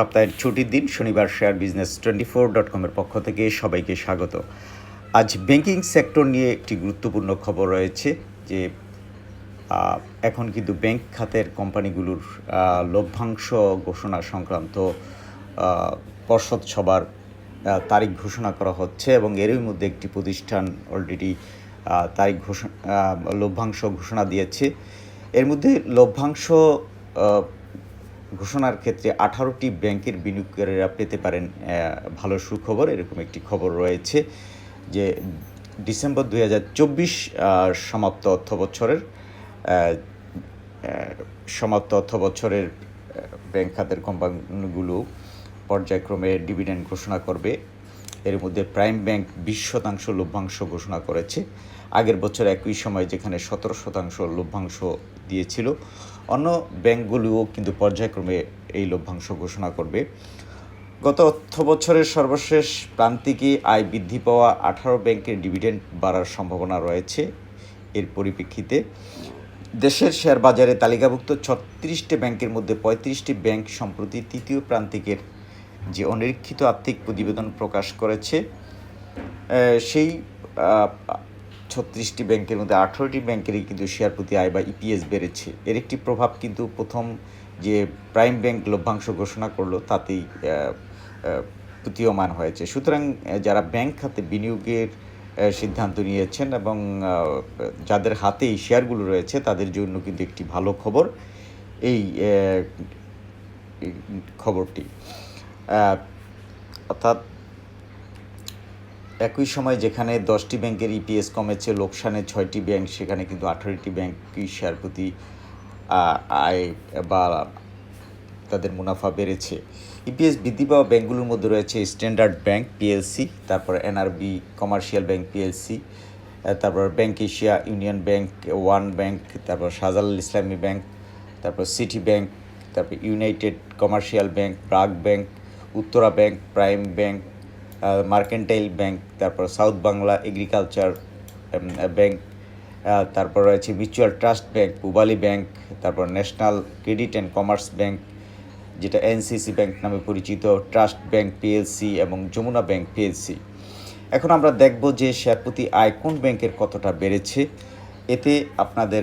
সপ্তাহের ছুটির দিন শনিবার share business twenty four dot কমের পক্ষ থেকে সবাইকে স্বাগত। আজ ব্যাংকিং সেক্টর নিয়ে একটি গুরুত্বপূর্ণ খবর রয়েছে যে এখন কিন্তু ব্যাংক খাতের কোম্পানিগুলোর লভ্যাংশ ঘোষণা সংক্রান্ত পর্ষদ সভার তারিখ ঘোষণা করা হচ্ছে এবং এরই মধ্যে একটি প্রতিষ্ঠান অলরেডি তারিখ ঘোষণা লভ্যাংশ ঘোষণা দিয়েছে। এর মধ্যে লভ্যাংশ ঘোষণার ক্ষেত্রে আঠারোটি ব্যাংকের বিনিয়োগকারীরা পেতে পারেন ভালো সুখবর। এরকম একটি খবর রয়েছে যে ডিসেম্বর দুই হাজার চব্বিশ সমাপ্ত অর্থ বছরের সমাপ্ত অর্থ বছরের ব্যাংক খাতের কোম্পানিগুলো পর্যায়ক্রমে ডিভিডেন্ড ঘোষণা করবে। এর মধ্যে প্রাইম ব্যাংক বিশ শতাংশ লভ্যাংশ ঘোষণা করেছে। আগের বছর একই সময় যেখানে সতেরো শতাংশ লভ্যাংশ দিয়েছিল অন্য ব্যাংকগুলোও কিন্তু পর্যায়ক্রমে এই লভ্যাংশ ঘোষণা করবে। গত অর্থ বছরের সর্বশেষ প্রান্তিকে আয় বৃদ্ধি পাওয়া আঠারো ব্যাংকের ডিভিডেন্ড বাড়ার সম্ভাবনা রয়েছে এর পরিপ্রেক্ষিতে। দেশের শেয়ার বাজারে তালিকাভুক্ত ছত্রিশটি ব্যাংকের মধ্যে পঁয়ত্রিশটি ব্যাংক সম্প্রতি তৃতীয় প্রান্তিকের যে অনিরীক্ষিত আর্থিক প্রতিবেদন প্রকাশ করেছে সেই ছত্রিশটি ব্যাংকের মধ্যে আঠেরোটি ব্যাংকেরই কিন্তু শেয়ার প্রতি আয় বা ইপিএস বেড়েছে। এর একটি প্রভাব কিন্তু প্রথম যে প্রাইম ব্যাংক লভ্যাংশ ঘোষণা করল, তাতেই প্রতীয়মান হয়েছে। সুতরাং যারা ব্যাংক খাতে বিনিয়োগের সিদ্ধান্ত নিয়েছেন এবং যাদের হাতে এই শেয়ারগুলো রয়েছে, তাদের জন্য কিন্তু একটি ভালো খবর এই খবরটি। অর্থাৎ একই সময় যেখানে দশটি ব্যাংকের ইপিএস কমেছে, লোকসানে ছয়টি ব্যাংক, সেখানে কিন্তু আঠারোটি ব্যাংকই শেয়ার প্রতি আয় বা তাদের মুনাফা বেড়েছে। ইপিএস বৃদ্ধি পাওয়া ব্যাংকগুলোর মধ্যে রয়েছে স্ট্যান্ডার্ড ব্যাংক পিএলসি তারপর এনআরবি কমার্শিয়াল ব্যাংক পিএলসি তারপর bank Asia union bank one bank তারপর শাহজালাল ইসলামী ব্যাংক তারপর সিটি ব্যাংক তারপর united commercial bank BRAC bank Uttara bank prime bank mercantile bank তারপর সাউথ বাংলা এগ্রিকালচার ব্যাংক তারপর রয়েছে mutual trust bank Pubali bank তারপর national credit and commerce bank যেটা NCC bank নামে পরিচিত ট্রাস্ট ব্যাংক পিএলসি এবং Jamuna bank PLC এখন আমরা দেখব যে শেয়ার প্রতি আয় কোন ব্যাংকের কতটা বেড়েছে। এতে আপনাদের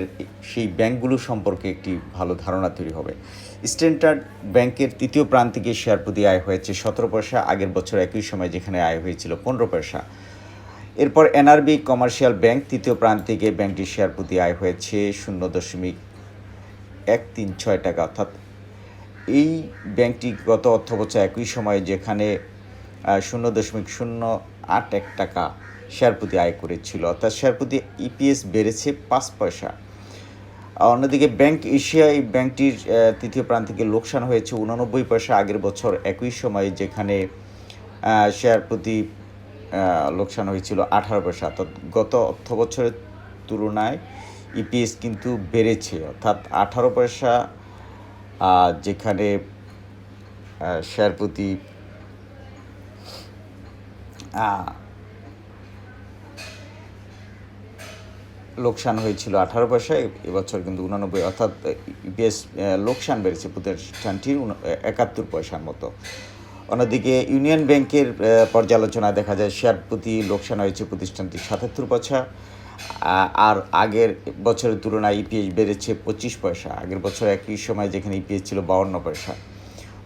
সেই ব্যাংকগুলো সম্পর্কে একটি ভালো ধারণা তৈরি হবে। স্ট্যান্ডার্ড ব্যাংকের তৃতীয় প্রান্তিকে শেয়ার প্রতি আয় হয়েছে। সতেরো পয়সা আগের বছর একই সময় যেখানে আয় হয়েছিল পনেরো পয়সা। এরপর এনআরবি কমার্শিয়াল ব্যাংক তৃতীয় প্রান্তিকে ব্যাংকটির শেয়ার প্রতি আয় হয়েছে শূন্য দশমিক এক তিন ছয় টাকা। অর্থাৎ এই ব্যাংকটি গত অর্থ বছর একই সময়ে যেখানে শূন্য দশমিক শূন্য আট এক টাকা শেয়ার প্রতি আয় করেছিল। অর্থাৎ শেয়ার প্রতি ইপিএস বেড়েছে পাঁচ পয়সা। অন্যদিকে ব্যাংক এশিয়া এই ব্যাংকটির তৃতীয় প্রান্তিকে লোকসান হয়েছে উননব্বই পয়সা আগের বছর একই সময়ে, যেখানে শেয়ার প্রতি লোকসান হয়েছিল আঠারো পয়সা। অর্থাৎ গত অর্থ বছরের তুলনায় ইপিএস কিন্তু বেড়েছে। অর্থাৎ আঠারো পয়সা যেখানে শেয়ার প্রতি লোকসান হয়েছিল আঠারো পয়সায় এবছর কিন্তু উনানব্বই, অর্থাৎ ইপিএস লোকসান বেড়েছে প্রতিষ্ঠানটির একাত্তর পয়সার মতো। অন্যদিকে ইউনিয়ন ব্যাংকের পর্যালোচনায় দেখা যায় শেয়ার প্রতি লোকসান হয়েছে প্রতিষ্ঠানটি সাতাত্তর পয়সা আর আগের বছরের তুলনায় ইপিএস বেড়েছে পঁচিশ পয়সা, আগের বছর একই সময় যেখানে ইপিএস ছিল বাউন্ন পয়সা।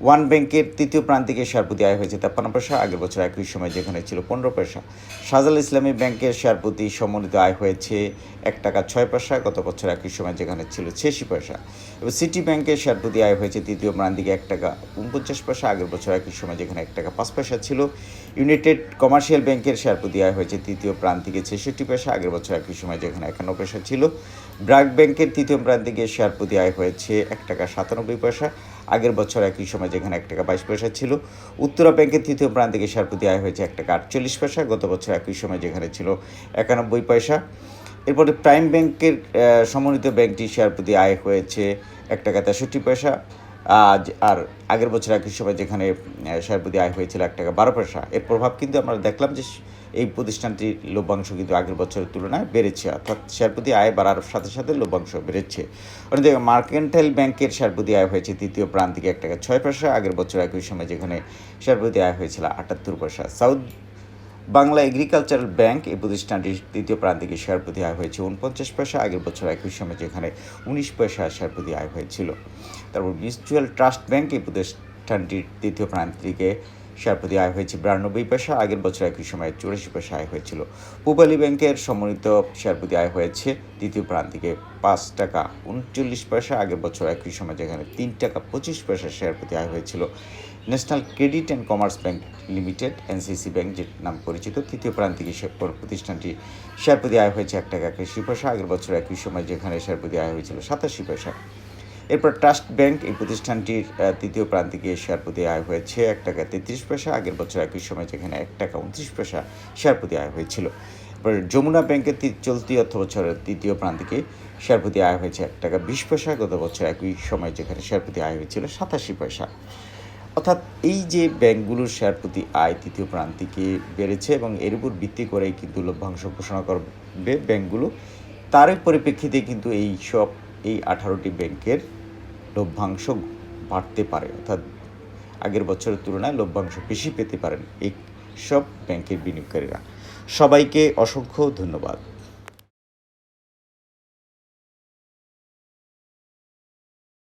ওয়ান ব্যাংকের তৃতীয় প্রান্তিকে শেয়ার প্রতি আয় হয়েছে তেপ্পান্ন পয়সা। আগের বছর একই সময় যেখানে ছিল পনেরো পয়সা। শাহজাল ইসলামী ব্যাংকের শেয়ার প্রতি সম্মানিত আয় হয়েছে এক টাকা ছয় পয়সা। গত বছর একই সময় যেখানে ছিল ছিয়াশি পয়সা। এবার সিটি ব্যাংকের শেয়ার প্রতি আয় হয়েছে তৃতীয় প্রান্তিকে এক টাকা উনপঞ্চাশ পয়সা। আগের বছর একই সময় যেখানে এক টাকা পাঁচ পয়সা ছিল। ইউনাইটেড কমার্শিয়াল ব্যাংকের শেয়ার প্রতি আয় হয়েছে তৃতীয় প্রান্তিকে ছেষট্টি পয়সা। আগের বছর একই সময় যেখানে একান্ন পয়সা ছিল। ব্রাক ব্যাংকের তৃতীয় প্রান্তিকে শেয়ার প্রতি আয় হয়েছে এক টাকা সাতানব্বই পয়সা। আগের বছর একই সময় যেখানে এক টাকা বাইশ পয়সা ছিল। উত্তরা ব্যাংকের তৃতীয় প্রান্তিকে শেয়ার প্রতি আয় হয়েছে এক টাকা আটচল্লিশ পয়সা। গত বছর একই সময় যেখানে ছিল একানব্বই পয়সা। এরপরে প্রাইম ব্যাংকের সমন্বিত ব্যাংকটি শেয়ার প্রতি আয় হয়েছে এক টাকা তেষট্টি পয়সা। আজ আর আগের বছর একই সময় যেখানে শেয়ার প্রতি আয় হয়েছিল এক টাকা বারো পয়সা। এর প্রভাব কিন্তু আমরা দেখলাম যে এই প্রতিষ্ঠানটির লভ্যাংশ কিন্তু আগের বছরের তুলনায় বেড়েছে, অর্থাৎ শেয়ার প্রতি আয় বাড়ার সাথে সাথে লভ্যাংশ বেড়েছে। অন্যদিকে মার্কেন্টাইল ব্যাংকের শেয়ার প্রতি আয় হয়েছে তৃতীয় প্রান্তিকে এক টাকা ছয় পয়সা, আগের বছর একই সময় যেখানে শেয়ার প্রতি আয় হয়েছিল আটাত্তর পয়সা। সাউথ বাংলা এগ্রিকালচারাল ব্যাংক এই প্রতিষ্ঠানটির তৃতীয় প্রান্তিকে শেয়ার প্রতি আয় হয়েছে উনপঞ্চাশ পয়সা, আগের বছর একই সময় যেখানে উনিশ পয়সা শেয়ার প্রতি আয় হয়েছিল। তারপর মিউচুয়াল ট্রাস্ট ব্যাংক এই প্রতিষ্ঠানটির তৃতীয় প্রান্তিকে শেয়ার প্রতি আয় হয়েছে বিরানব্বই পয়সা, আগের বছর একই সময় চুরাশি পয়সা আয় হয়েছিল। পূবালী ব্যাংকের সম্মানিত শেয়ার প্রতি আয় হয়েছে দ্বিতীয় প্রান্তিকে পাঁচ টাকা উনচল্লিশ পয়সা, আগের বছর একই সময় যেখানে তিন টাকা পঁচিশ পয়সা শেয়ার প্রতি আয় হয়েছিল। National credit and commerce bank limited, NCC bank যে নাম পরিচিত, তৃতীয় প্রান্তিকে প্রতিষ্ঠানটি শেয়ার প্রতি আয় হয়েছে এক টাকা একাশি পয়সা, আগের বছর একই সময় যেখানে শেয়ার প্রতি আয় হয়েছিল সাতাশি পয়সা। এরপর ট্রাস্ট ব্যাংক এই প্রতিষ্ঠানটির তৃতীয় প্রান্তিকে শেয়ার প্রতি আয় হয়েছে এক টাকা তেত্রিশ পয়সা, আগের বছর একই সময় যেখানে এক টাকা উনত্রিশ পয়সা শেয়ার প্রতি আয় হয়েছিল। এরপর যমুনা ব্যাংকের চলতি অর্থ বছরের তৃতীয় প্রান্তিকে শেয়ার প্রতি আয় হয়েছে এক টাকা বিশ পয়সা, গত বছর একই সময় যেখানে শেয়ার প্রতি আয় হয়েছিল সাতাশি পয়সা। অর্থাৎ এই যে ব্যাংকগুলোর শেয়ার প্রতি আয় তৃতীয় প্রান্তিকে বেড়েছে এবং এর উপর ভিত্তি করেই কিন্তু লভ্যাংশ ঘোষণা করবে ব্যাংকগুলো। তার পরিপ্রেক্ষিতে কিন্তু এই সব, এই আঠারোটি ব্যাংকের লভ্যাংশ বাড়তে পারে, অর্থাৎ আগের বছরের তুলনায় লভ্যাংশ বেশি পেতে পারেন এই সব ব্যাংকের বিনিয়োগকারীরা। সবাইকে অসংখ্য ধন্যবাদ।